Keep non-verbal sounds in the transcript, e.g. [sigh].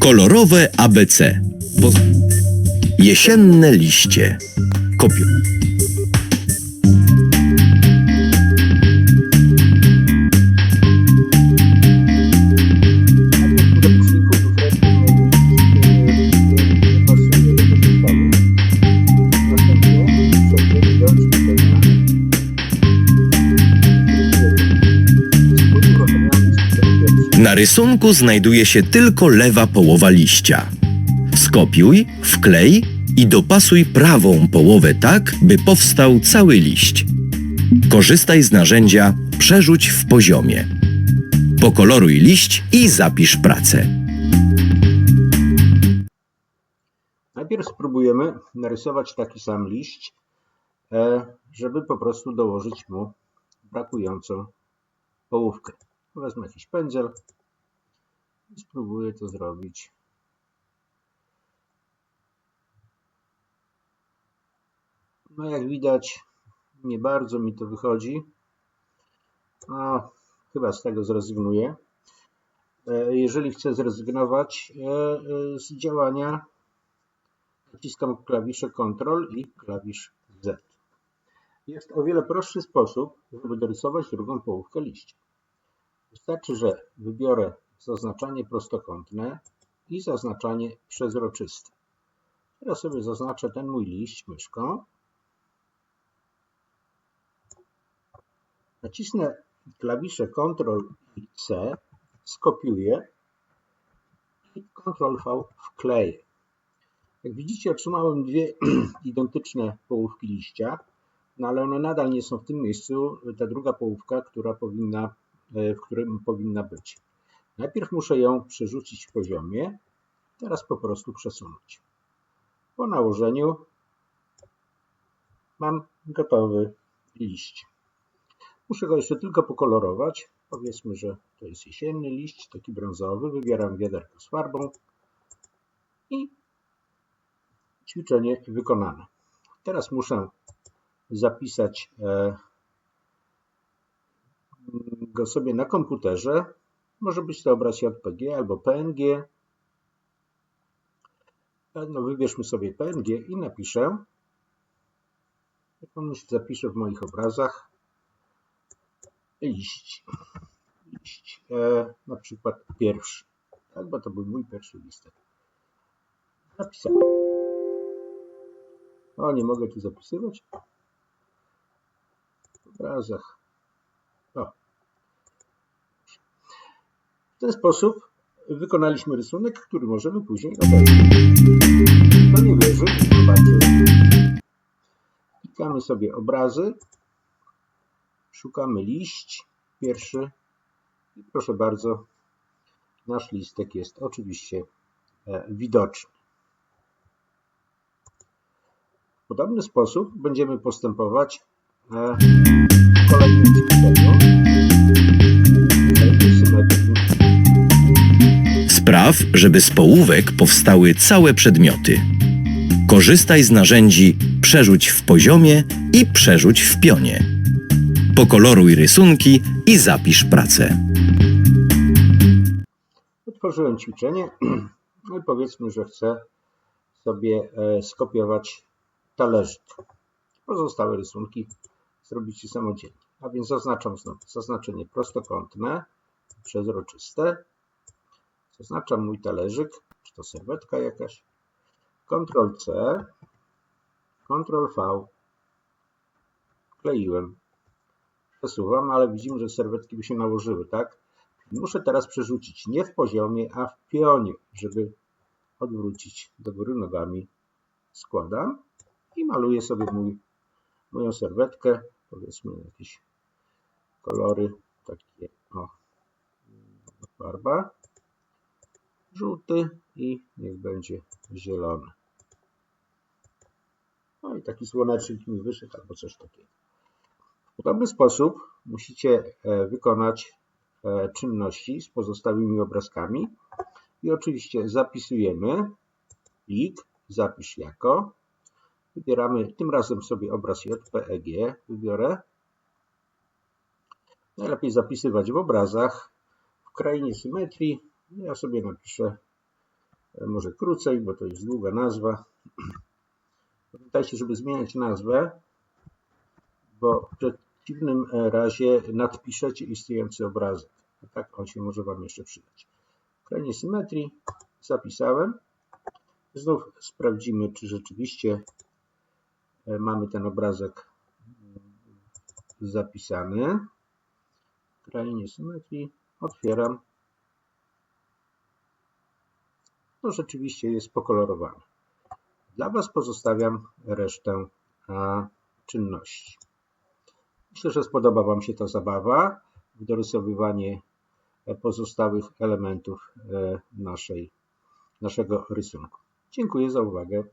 Kolorowe ABC. Jesienne liście. Kopiu. Na rysunku znajduje się tylko lewa połowa liścia. Skopiuj, wklej i dopasuj prawą połowę tak, by powstał cały liść. Korzystaj z narzędzia Przerzuć w poziomie. Pokoloruj liść i zapisz pracę. Najpierw spróbujemy narysować taki sam liść, e, żeby po prostu dołożyć mu brakującą połówkę. Wezmę jakiś pędzel spróbuję to zrobić. No jak widać, nie bardzo mi to wychodzi. No, chyba z tego zrezygnuję. E, Jeżeli chcę zrezygnować e, e, z działania, naciskam klawisze Ctrl i klawisz Z. Jest o wiele prostszy sposób, żeby dorysować drugą połówkę liścia. Wystarczy, że wybiorę zaznaczanie prostokątne i zaznaczanie przezroczyste. Teraz sobie zaznaczę ten mój liść myszką. Nacisnę klawisze Ctrl i C, skopiuję i Ctrl V wkleję. Jak widzicie, otrzymałem dwie [clears throat] identyczne połówki liścia, no ale one nadal nie są w tym miejscu, ta druga połówka, która powinna, e, w którym powinna być. Najpierw muszę ją przerzucić w poziomie, teraz po prostu przesunąć. Po nałożeniu mam gotowy liść. Muszę go jeszcze tylko pokolorować. Powiedzmy, że to jest jesienny liść, taki brązowy. Wybieram wiaderko z farbą i ćwiczenie wykonane. Teraz muszę zapisać e, go sobie na komputerze. Może być to obraz JPG albo PNG. E, No, wybierzmy sobie PNG i napiszę. Jak on się zapisze w moich obrazach. Liść. Liść. E, na przykład pierwszy. Tak, bo to był mój pierwszy listek. Napisałem. O, nie mogę tu zapisywać. W obrazach. O. W ten sposób wykonaliśmy rysunek, który możemy później obejrzeć. Kto nie wierzy, zobaczy. Klikamy sobie obrazy. Szukamy liść. Pierwszy. I proszę bardzo, nasz listek jest oczywiście e, widoczny. W podobny sposób będziemy postępować e, w kolejnym ćwiczeniu. Spraw, żeby z połówek powstały całe przedmioty. Korzystaj z narzędzi Przerzuć w poziomie i Przerzuć w pionie. Pokoloruj rysunki i zapisz pracę. Utworzyłem ćwiczenie. No i powiedzmy, że chcę sobie e, skopiować talerzyk. Pozostałe rysunki zrobicie samodzielnie. A więc zaznaczam znowu zaznaczenie prostokątne, przezroczyste. Zaznaczam mój talerzyk, czy to serwetka jakaś. Ctrl C, Ctrl V. Kleiłem. Przesuwam, ale widzimy, że serwetki by się nałożyły, tak? Muszę teraz przerzucić nie w poziomie, a w pionie, żeby odwrócić do góry nogami. Składam i maluję sobie mój, moją serwetkę. Powiedzmy jakieś kolory takie o farba żółty i niech będzie zielony. No i taki słonecznik mi wyszedł albo coś takiego. W podobny sposób musicie e, wykonać e, czynności z pozostałymi obrazkami i oczywiście zapisujemy plik, zapisz jako. Wybieramy tym razem sobie obraz JPEG, wybiorę Najlepiej zapisywać w obrazach, w krainie symetrii. Ja sobie napiszę e, może krócej, bo to jest długa nazwa. Pamiętajcie, żeby zmieniać nazwę, bo w przeciwnym e, razie nadpiszecie istniejący obrazek. A tak on się może Wam jeszcze przydać. W krainie symetrii zapisałem. Znów sprawdzimy, czy rzeczywiście e, mamy ten obrazek mm, zapisany. Krainie symetrii otwieram. No rzeczywiście jest pokolorowany. Dla Was pozostawiam resztę czynności. Myślę, że spodoba Wam się ta zabawa w dorysowywanie e, pozostałych elementów e, naszej, naszego rysunku. Dziękuję za uwagę.